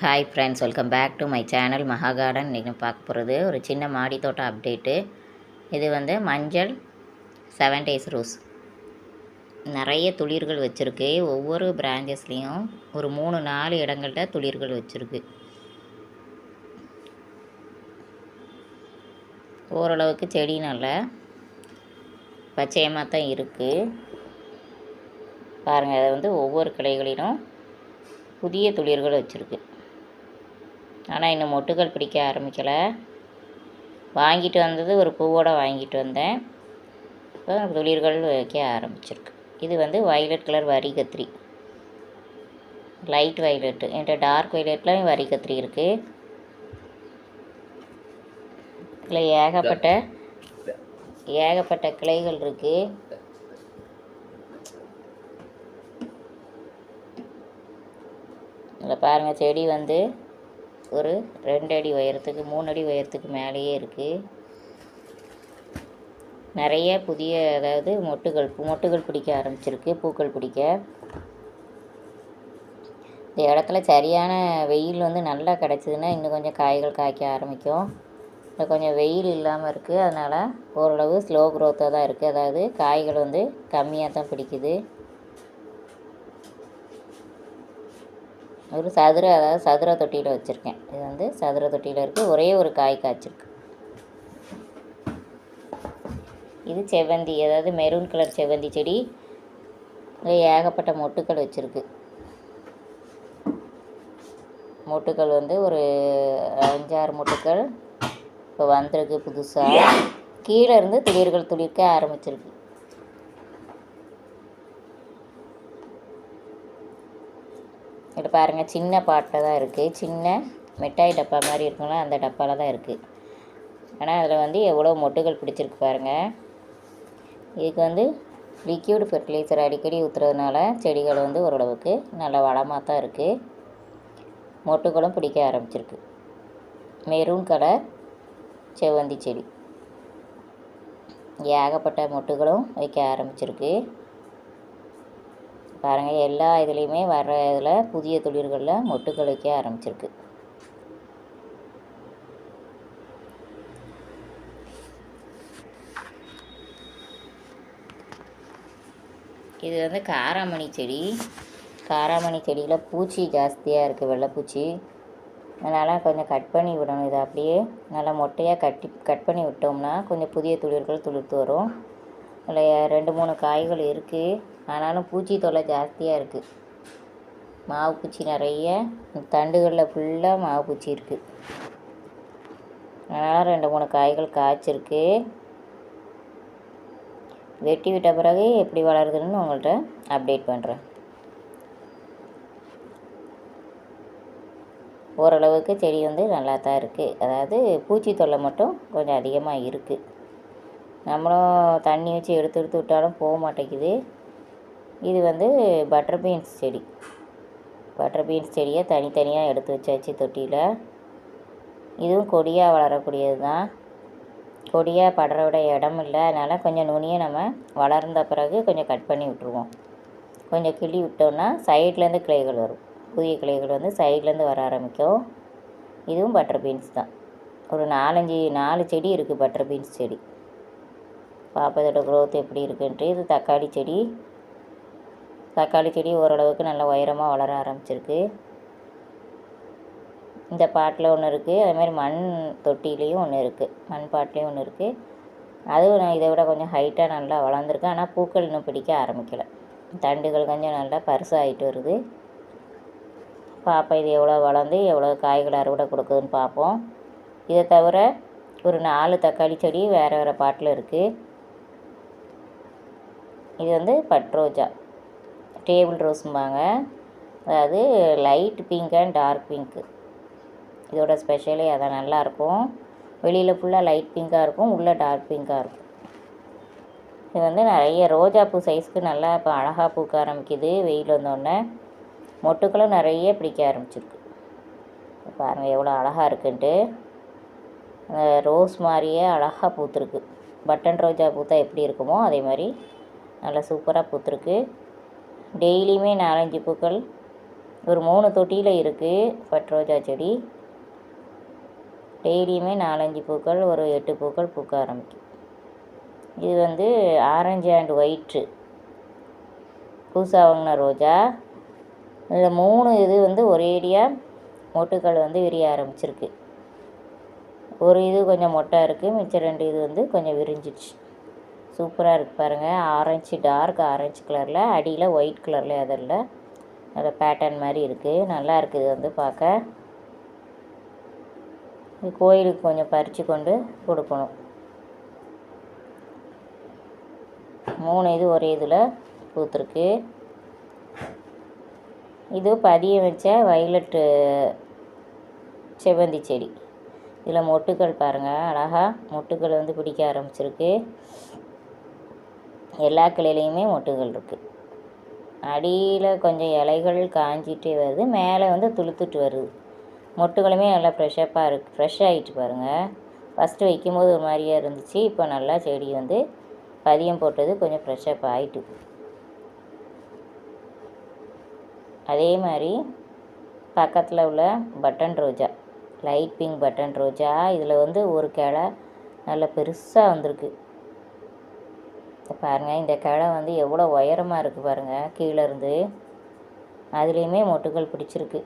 Hi friends welcome back to my channel Maha garden இன்றைக்கி பார்க்க போகிறது ஒரு சின்ன மாடி தோட்டம் அப்டேட்டு இது வந்து மஞ்சள் செவன் டேஸ் ரோஸ் நிறைய துளிர்கள் வச்சுருக்கு. ஒவ்வொரு பிரான்ச்சஸ்லேயும் ஒரு மூணு நாலு இடங்கள்கிட்ட துளிர்கள் வச்சுருக்கு. ஓரளவுக்கு செடி நல்லா பச்சையமாக தான் இருக்குது பாருங்கள் அதை வந்து ஒவ்வொரு கிளைகளிலும் புதிய துளிர்கள் வச்சுருக்கு. ஆனால் இன்னும் மொட்டுகள் பிடிக்க ஆரம்பிக்கலை. வாங்கிட்டு வந்தது ஒரு பூவோட வாங்கிட்டு வந்தேன். இப்போ துளிர்கள் வைக்க ஆரம்பிச்சிருக்கு. இது வந்து வயலட் கலர் வரி கத்திரி. லைட் வயலட்டு என்கிட்ட டார்க் வயலட்லாம் வரி கத்திரி இருக்குது இதில் ஏகப்பட்ட ஏகப்பட்ட கிளைகள் இருக்குது இதில் பாருங்கள் செடி வந்து ஒரு ரெண்டு அடி உயரத்துக்கு மூணு அடி உயரத்துக்கு மேலேயே இருக்குது நிறைய புதிய அதாவது மொட்டுகள் மொட்டுகள் பிடிக்க ஆரம்பிச்சிருக்கு பூக்கள் பிடிக்க. இந்த இடத்துல சரியான வெயில் வந்து நல்லா கிடச்சிதுன்னா இன்னும் கொஞ்சம் காய்கள் காய்க்க ஆரம்பிக்கும். இப்போ கொஞ்சம் வெயில் இல்லாமல் இருக்குது அதனால் ஓரளவு ஸ்லோ க்ரோத்தாக தான் இருக்குது அதாவது காய்கள் வந்து கம்மியாக தான் பிடிக்குது. ஒரு சதுர அதாவது சதுர தொட்டியில் வச்சுருக்கேன். இது வந்து சதுர தொட்டியில் இருக்குது ஒரே ஒரு காய் காய்ச்சிருக்கு. இது செவ்வந்தி அதாவது மெரூன் கலர் செவ்வந்தி செடி. ஏகப்பட்ட மொட்டுக்கள் வச்சுருக்கு. மொட்டுக்கள் வந்து ஒரு அஞ்சாறு மொட்டுக்கள். இப்போ வந்திருக்கு புதுசாக கீழே இருந்து துளிர்கள் துளிர்க்க ஆரம்பிச்சிருக்கு. இது பாருங்கள் சின்ன பாட்டில் தான் இருக்குது சின்ன மிட்டாய் டப்பா மாதிரி இருக்குங்களா அந்த டப்பாவில் தான் இருக்குது ஆனால் அதில் வந்து எவ்வளோ மொட்டுகள் பிடிச்சிருக்கு பாருங்கள் இதுக்கு வந்து லிக்யூடு ஃபெர்டிலைசர் அடிக்கடி ஊற்றுறதுனால செடிகள் வந்து ஓரளவுக்கு நல்ல வளமாக தான் இருக்குது மொட்டுகளும் பிடிக்க ஆரம்பிச்சிருக்கு. மெரூன் கலர் செவ்வந்தி செடி. ஏகப்பட்ட மொட்டுகளும் வைக்க ஆரம்பிச்சிருக்கு. பாருங்கள் எல்லா இதுலேயுமே வர இதில் புதிய துளிர்களில் மொட்டுக்கள் வைக்க ஆரம்பிச்சிருக்கு. இது வந்து காராமணி செடி. காராமணி செடியில் பூச்சி ஜாஸ்தியாக இருக்குது வெள்ளைப்பூச்சி அதனால் கொஞ்சம் கட் பண்ணி விடணும். இதை அப்படியே நல்லா மொட்டையாக கட்டி கட் பண்ணி விட்டோம்னா கொஞ்சம் புதிய துளிர்கள் துளிர்த்து வரும். அதில் ரெண்டு மூணு காய்கள் இருக்குது ஆனாலும் பூச்சி தொல்லை ஜாஸ்தியாக இருக்குது மாவு பூச்சி நிறைய தண்டுகளில் ஃபுல்லாக மாவு பூச்சி இருக்குது அதனால் ரெண்டு மூணு காய்கள் காய்ச்சிருக்கு. வெட்டி விட்ட பிறகு எப்படி வளருதுன்னு உங்கள்கிட்ட அப்டேட் பண்ணுறேன் ஓரளவுக்கு செடி வந்து நல்லா தான் இருக்குது அதாவது பூச்சி தொல்லை மட்டும் கொஞ்சம் அதிகமாக இருக்குது நம்மளும் தண்ணி வச்சு எடுத்து எடுத்து விட்டாலும் போக மாட்டேங்குது. இது வந்து பட்டர் பீன்ஸ் செடி. பட்டர் பீன்ஸ் செடியை தனித்தனியாக எடுத்து வச்சாச்சு தொட்டியில். இதுவும் கொடியாக வளரக்கூடியது தான். கொடியாக படுற இடம் இல்லை. அதனால் கொஞ்சம் நுனியை நம்ம வளர்ந்த பிறகு கொஞ்சம் கட் பண்ணி விட்ருவோம் கொஞ்சம் கிள்ளி விட்டோம்னா சைட்லேருந்து கிளைகள் வரும். புதிய கிளைகள் வந்து சைட்லேருந்து வர ஆரம்பிக்கும். இதுவும் பட்டர் பீன்ஸ் தான். ஒரு நாலஞ்சு நாலு செடி இருக்குது பட்டர் பீன்ஸ் செடி. பாப்பதோட க்ரோத் எப்படி இருக்குன்ட்டு இது தக்காளி செடி. தக்காளி செடி ஓரளவுக்கு நல்லா உயரமாக வளர ஆரம்பிச்சிருக்கு. இந்த பாட்டில் ஒன்று இருக்குது அதேமாதிரி மண் தொட்டிலையும் ஒன்று இருக்குது மண் பாட்டிலையும் ஒன்று இருக்குது அதுவும் நான் இதை விட கொஞ்சம் ஹைட்டாக நல்லா வளர்ந்துருக்கு ஆனால் பூக்கள் இன்னும் பிடிக்க ஆரம்பிக்கலை. தண்டுகள் கொஞ்சம் நல்லா பரிசாகிட்டு வருது. பார்ப்போம் இது எவ்வளோ வளர்ந்து எவ்வளோ காய்கள் அறுவடை கொடுக்குதுன்னு பார்ப்போம் இதை தவிர ஒரு நாலு தக்காளி செடி வேறு வேறு பாட்டில் இருக்குது இது வந்து பட்ரோஜா. டேபிள் ரோஸும்பாங்க அதாவது light pink and dark pink இதோட ஸ்பெஷலே அதான் நல்லாயிருக்கும் வெளியில் ஃபுல்லாக லைட் பிங்க்காக இருக்கும் உள்ளே டார்க் பிங்க்காக இருக்கும். இது வந்து நிறைய ரோஜா பூ சைஸ்க்கு நல்லா இப்போ அழகாக பூக்க ஆரம்பிக்குது வெயில் வந்தோடனே மொட்டுக்களும் நிறைய பிடிக்க ஆரம்பிச்சிருக்கு. பாருங்கள் எவ்வளோ அழகாக இருக்குன்ட்டு. ரோஸ் மாதிரியே அழகாக பூத்துருக்கு. பட்டன் ரோஜா பூத்தா எப்படி இருக்குமோ அதே மாதிரி நல்லா சூப்பராக பூத்துருக்கு. டெய்லியுமே நாலஞ்சு பூக்கள். ஒரு மூணு தொட்டியில் இருக்குது பட் ரோஜா செடி. டெய்லியுமே நாலஞ்சு பூக்கள் ஒரு எட்டு பூக்கள் பூக்க ஆரம்பிக்கும். இது வந்து ஆரஞ்சு அண்ட் ஒயிட்ரு புதுசாக வாங்கின ரோஜா. இதில் மூணு இது வந்து ஒரேடியாக மொட்டுக்கள் வந்து விரிய ஆரம்பிச்சிருக்கு. ஒரு இது கொஞ்சம் மொட்டை இருக்குது மிச்சம் ரெண்டு இது வந்து கொஞ்சம் விரிஞ்சிடுச்சு. சூப்பராக இருக்குது பாருங்கள் ஆரஞ்சு டார்க் ஆரஞ்சு கலரில் அடியில் ஒயிட் கலரில் அதில் நல்ல பேட்டர்ன் மாதிரி இருக்குது நல்லா இருக்குது வந்து பார்க்க இது கோயிலுக்கு கொஞ்சம் பறித்து கொண்டு கொடுக்கணும். மூணு இது ஒரே இதில் பூத்துருக்கு. இது பதியம் வச்ச வயலட்டு செவ்வந்தி செடி. இதில் மொட்டுக்கள் பாருங்கள் அழகாக மொட்டுக்கள் வந்து பிடிக்க ஆரம்பிச்சிருக்கு. எல்லா கிளையிலையுமே மொட்டுகள் இருக்குது அடியில் கொஞ்சம் இலைகள் காஞ்சிட்டே வருது மேலே வந்து துளுத்துட்டு வருது. மொட்டுகளுமே நல்லா ஃப்ரெஷ்ஷப்பாக இருக்குது ஃப்ரெஷ் ஆகிட்டு பாருங்கள் ஃபஸ்ட்டு வைக்கும்போது ஒரு மாதிரியாக இருந்துச்சு இப்போ நல்லா செடி வந்து பதியம் போட்டது கொஞ்சம் ஃப்ரெஷ்ஷப் ஆகிட்டு அதே மாதிரி பக்கத்தில் உள்ள பட்டன் ரோஜா லைட் பிங்க் பட்டன் ரோஜா இதில் வந்து ஒரு கிளை நல்ல பெருசாக வந்திருக்கு. பாருங்கள் இந்த கிளை வந்து எவ்வளோ உயரமாக இருக்குது பாருங்கள் கீழேருந்து அதுலேயுமே மொட்டுக்கள் பிடிச்சிருக்கு.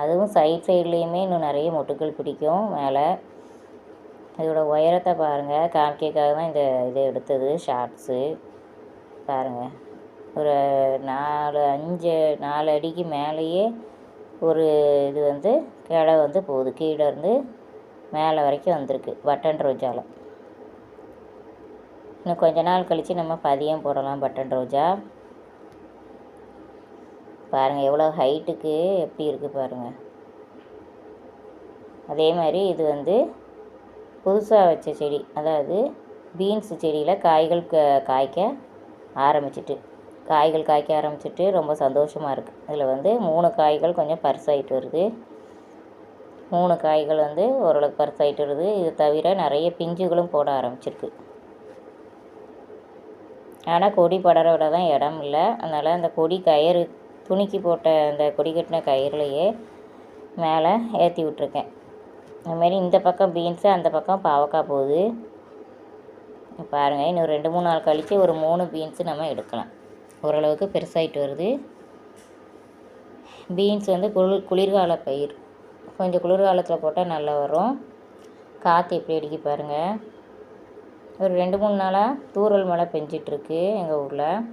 அதுவும் சைட் சைட்லேயுமே இன்னும் நிறைய மொட்டுக்கள் பிடிக்கும் மேலே. இதோட உயரத்தை பாருங்கள் காமிக்கைக்காக தான் இந்த இதை எடுத்தது ஷார்ட்ஸு பாருங்கள் ஒரு நாலு அஞ்சு நாலு அடிக்கு மேலேயே ஒரு இது வந்து கிளை வந்து போகுது. கீழேருந்து மேலே வரைக்கும் வந்திருக்கு பட்டன் ரோஜாவில் இன்னும் கொஞ்ச நாள் கழித்து நம்ம பதியம் போடலாம் பட்டன் ரோஜா. பாருங்கள் எவ்வளோ ஹைட்டுக்கு எப்படி இருக்குது பாருங்கள் அதே மாதிரி இது வந்து புதுசாக வச்ச செடி அதாவது பீன்ஸ் செடியில் காய்கள் க காய்க்க ஆரம்பிச்சிட்டு காய்கள் காய்க்க ஆரம்பிச்சிட்டு ரொம்ப சந்தோஷமாக இருக்குது இதில் வந்து மூணு காய்கள் கொஞ்சம் பரிசாகிட்டு வருது. மூணு காய்கள் வந்து ஓரளவுக்கு பரிசாகிட்டு வருது. இது தவிர நிறைய பிஞ்சுகளும் போட ஆரம்பிச்சிருக்கு. ஆனால் கொடி படர விட தான் இடம் இல்லை. அதனால் அந்த கொடி கயிறு துணிக்கு போட்ட அந்த கொடி கட்டின கயிறுலையே மேலே ஏற்றி விட்ருக்கேன் அதுமாரி இந்த பக்கம் பீன்ஸு அந்த பக்கம் பாவக்காய் போகுது. பாருங்கள் இன்னும் ரெண்டு மூணு நாள் கழித்து ஒரு மூணு பீன்ஸு நம்ம எடுக்கலாம். ஓரளவுக்கு பெருசாகிட்டு வருது. பீன்ஸ் வந்து குளிர் குளிர்கால பயிர். கொஞ்சம் குளிர்காலத்தில் போட்டால் நல்லா வரும். காற்று எப்படி அடிக்க பாருங்கள் ஒரு ரெண்டு மூணு நாளாக தூறல் மழை பெஞ்சிட்ருக்கு எங்கள் ஊரில்.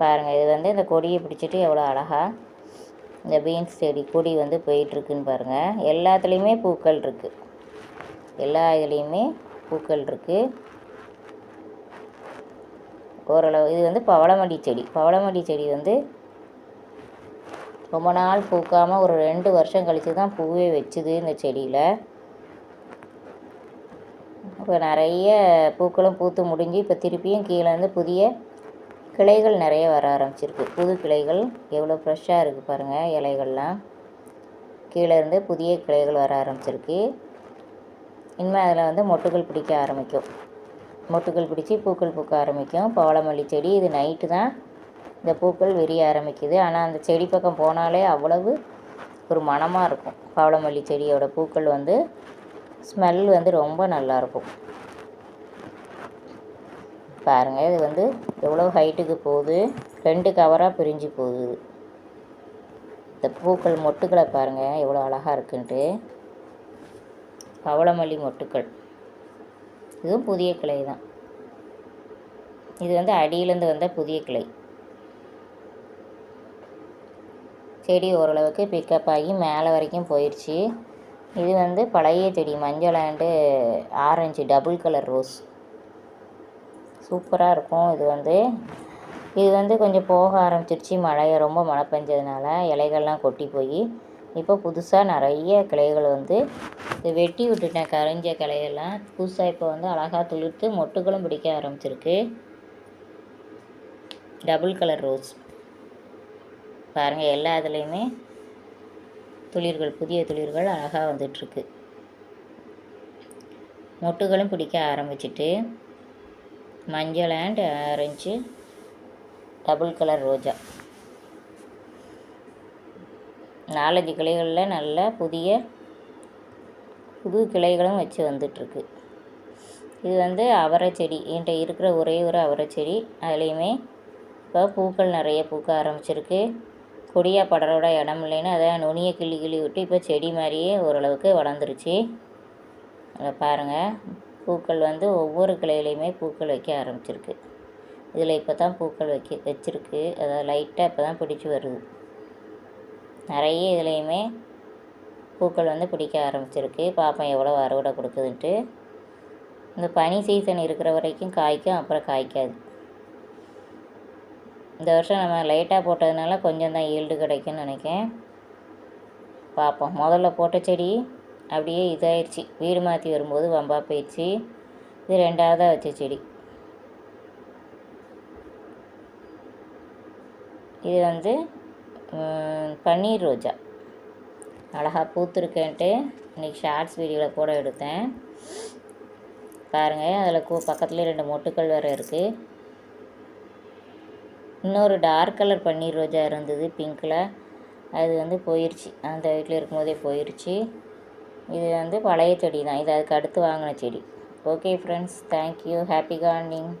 பாருங்கள் இது வந்து இந்த கொடியை பிடிச்சிட்டு எவ்வளோ அழகாக இந்த பீன்ஸ் செடி கொடி வந்து போயிட்டுருக்குன்னு பாருங்கள் எல்லாத்துலேயுமே பூக்கள் இருக்குது எல்லா இதுலேயுமே பூக்கள் இருக்குது ஓரளவு இது வந்து பவளமல்லி செடி. பவளமல்லி செடி வந்து ரொம்ப நாள் பூக்காமல் ஒரு ரெண்டு வருஷம் கழித்து தான் பூவே வச்சுது இந்த செடியில். இப்போ நிறைய பூக்களும் பூத்து முடிஞ்சு இப்போ திருப்பியும் கீழேருந்து புதிய கிளைகள் நிறைய வர ஆரம்பிச்சிருக்கு. புது கிளைகள் எவ்வளோ ஃப்ரெஷ்ஷாக இருக்குது பாருங்கள் இலைகள்லாம். கீழேருந்து புதிய கிளைகள் வர ஆரம்பிச்சிருக்கு. இனிமேல் அதில் வந்து மொட்டுகள் பிடிக்க ஆரம்பிக்கும். மொட்டுகள் பிடிச்சி பூக்கள் பூக்க ஆரம்பிக்கும். பவளமல்லி செடி இது நைட்டு தான் இந்த பூக்கள் விரிய ஆரம்பிக்குது. ஆனால் அந்த செடி பக்கம் போனாலே அவ்வளவு ஒரு மணமாக இருக்கும். பவளமல்லி செடியோட பூக்கள் வந்து ஸ்மெல் வந்து ரொம்ப நல்லாயிருக்கும். பாருங்கள் இது வந்து எவ்வளோ ஹைட்டுக்கு போகுது. ரெண்டு கவராக பிரிஞ்சு போகுது. இந்த பூக்கள் மொட்டுக்களை பாருங்கள் எவ்வளோ அழகாக இருக்குன்ட்டு. பவளமல்லி மொட்டுக்கள். இதுவும் புதிய கிளை தான். இது வந்து அடியிலேருந்து வந்த புதிய கிளை. செடி ஓரளவுக்கு பிக்கப் ஆகி மேலே வரைக்கும் போயிடுச்சு இது வந்து பழைய செடி மஞ்சள் and orange double colour rose சூப்பராக இருக்கும். இது வந்து இது வந்து கொஞ்சம் போக ஆரம்பிச்சிருச்சு. மழையை ரொம்ப மழை பெஞ்சதுனால இலைகள்லாம் கொட்டி போய் இப்போ புதுசாக நிறைய கிளைகள் வந்து இது வெட்டி விட்டுட்டேன். கரைஞ்ச கிளையெல்லாம் புதுசாக இப்போ வந்து அழகாக துளிர்த்து மொட்டுகளும் பிடிக்க ஆரம்பிச்சிருக்கு. டபுள் கலர் ரோஸ் பாருங்கள் எல்லா இதுலேயுமே துளிர்கள் புதிய துளிர்கள் அழகாக வந்துட்டுருக்கு மொட்டுகளும் பிடிக்க ஆரம்பிச்சிட்டு மஞ்சள் அண்ட் ஆரஞ்சு டபுள் கலர் ரோஜா. நாலஞ்சு கிளைகளில் நல்லா புதிய புது கிளைகளும் வச்சு வந்துட்டுருக்கு இது வந்து அவரை செடி என்கிட்ட இருக்கிற ஒரே ஒரு அவரை செடி. அதுலேயுமே இப்போ பூக்கள் நிறைய பூக்க ஆரம்பிச்சிருக்கு. கொடியாக படரோட இடம் இல்லைன்னு அதை நுனியை கிள்ளி கிள்ளி விட்டு இப்போ செடி மாதிரியே ஓரளவுக்கு வளர்ந்துருச்சு. அதை பாருங்கள் பூக்கள் வந்து ஒவ்வொரு கிளையிலையுமே பூக்கள் வைக்க ஆரம்பிச்சிருக்கு. இதில் இப்போ தான் பூக்கள் வைக்க வச்சிருக்கு. அதாவது லைட்டாக இப்போ தான் பிடிச்சி வருது. நிறைய இதுலேயுமே பூக்கள் வந்து பிடிக்க ஆரம்பிச்சிருக்கு. பார்ப்போம் எவ்வளோ அறுவடை கொடுக்குதுன்ட்டு. இந்த பனி சீசன் இருக்கிற வரைக்கும் காய்க்கும் அப்புறம் காய்க்காது. இந்த வருஷம் நம்ம லைட்டாக போட்டதுனால கொஞ்சம் தான் ஈல்டு கிடைக்கும்னு நினைக்கேன் பார்ப்போம் முதல்ல போட்ட செடி அப்படியே இதாயிடுச்சு வீடு மாற்றி வரும்போது வம்பா போயிடுச்சு இது ரெண்டாவதாக வச்ச செடி. இது வந்து பன்னீர் ரோஜா. அழகாக பூத்துருக்கேன்ட்டு இன்றைக்கி ஷார்ட்ஸ் வீடியோவில் கூட எடுத்தேன். பாருங்கள் அதில் கூ பக்கத்துலேயே ரெண்டு மொட்டுக்கள் வேறு இருக்குது இன்னொரு டார்க் கலர் பன்னீர் ரோஜா இருந்தது பிங்க்கில் அது வந்து போயிடுச்சு அந்த வீட்டில் இருக்கும்போதே போயிடுச்சு இது வந்து பழைய செடி தான். இது அதுக்கு அடுத்து வாங்கின செடி. Okay friends thank you happy gardening